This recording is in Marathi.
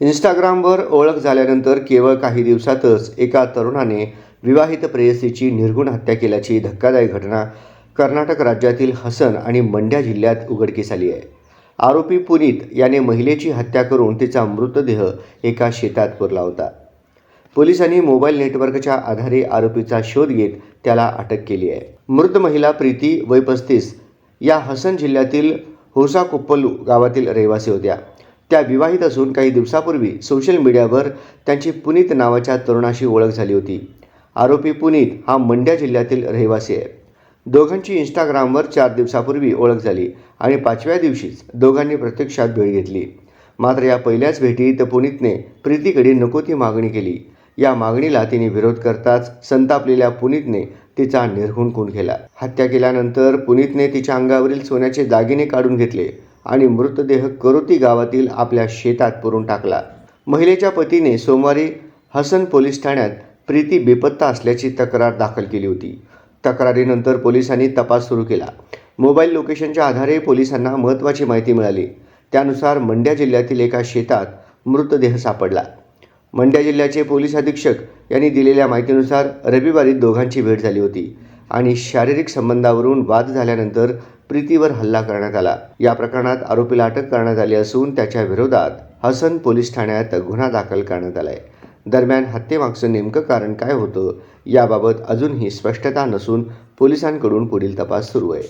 इंस्टाग्रामवर ओळख झाल्यानंतर केवळ काही दिवसातच एका तरुणाने विवाहित प्रेयसीची निर्गुण हत्या केल्याची धक्कादायक घटना कर्नाटक राज्यातील हसन आणि मंड्या जिल्ह्यात उघडकीस आली आहे. आरोपी पुनीत याने महिलेची हत्या करून तिचा मृतदेह एका शेतात पुरला होता. पोलिसांनी मोबाईल नेटवर्कच्या आधारे आरोपीचा शोध घेत त्याला अटक केली आहे. मृत महिला प्रीती वय पस्तीस या हसन जिल्ह्यातील होसाकोप्पलू गावातील रहिवासी होत्या. त्या विवाहित असून काही दिवसापूर्वी सोशल मीडियावर त्यांची पुनीत नावाच्या तरुणाशी ओळख झाली होती. आरोपी पुनीत हा मंड्या जिल्ह्यातील रहिवासी आहे. दोघांची इंस्टाग्रामवर चार दिवसापूर्वी ओळख झाली आणि पाचव्या दिवशीच दोघांनी प्रत्यक्षात भेट घेतली. मात्र या पहिल्याच भेटीत पुनीतने प्रीतीकडे नको ती मागणी केली. या मागणीला तिने विरोध करताच संतापलेल्या पुनीतने तिचा निर्घुण खून केला. हत्या केल्यानंतर पुनीतने तिच्या अंगावरील सोन्याचे दागिने काढून घेतले. आणि मृतदेह करोती गावातील आपल्या शेतात पुरून टाकला. महिलेच्या पतीने सोमवारी हसन पोलीस ठाण्यात प्रीती बेपत्ता असल्याची तक्रार दाखल केली होती. तक्रारीनंतर पोलिसांनी तपास सुरू केला. मोबाईल लोकेशनच्या आधारे पोलिसांना महत्त्वाची माहिती मिळाली. त्यानुसार मंड्या जिल्ह्यातील एका शेतात मृतदेह सापडला. मंड्या जिल्ह्याचे पोलीस अधीक्षक यांनी दिलेल्या माहितीनुसार रविवारी दोघांची भेट झाली होती आणि शारीरिक संबंधावरून वाद झाल्यानंतर प्रीतीवर हल्ला करण्यात आला. या प्रकरणात आरोपीला अटक करण्यात आली असून त्याच्या विरोधात हसन पोलीस ठाण्यात गुन्हा दाखल करण्यात आलाय. दरम्यान हत्येमागचं नेमकं कारण काय होतं याबाबत अजूनही स्पष्टता नसून पोलिसांकडून पुढील तपास सुरू आहे.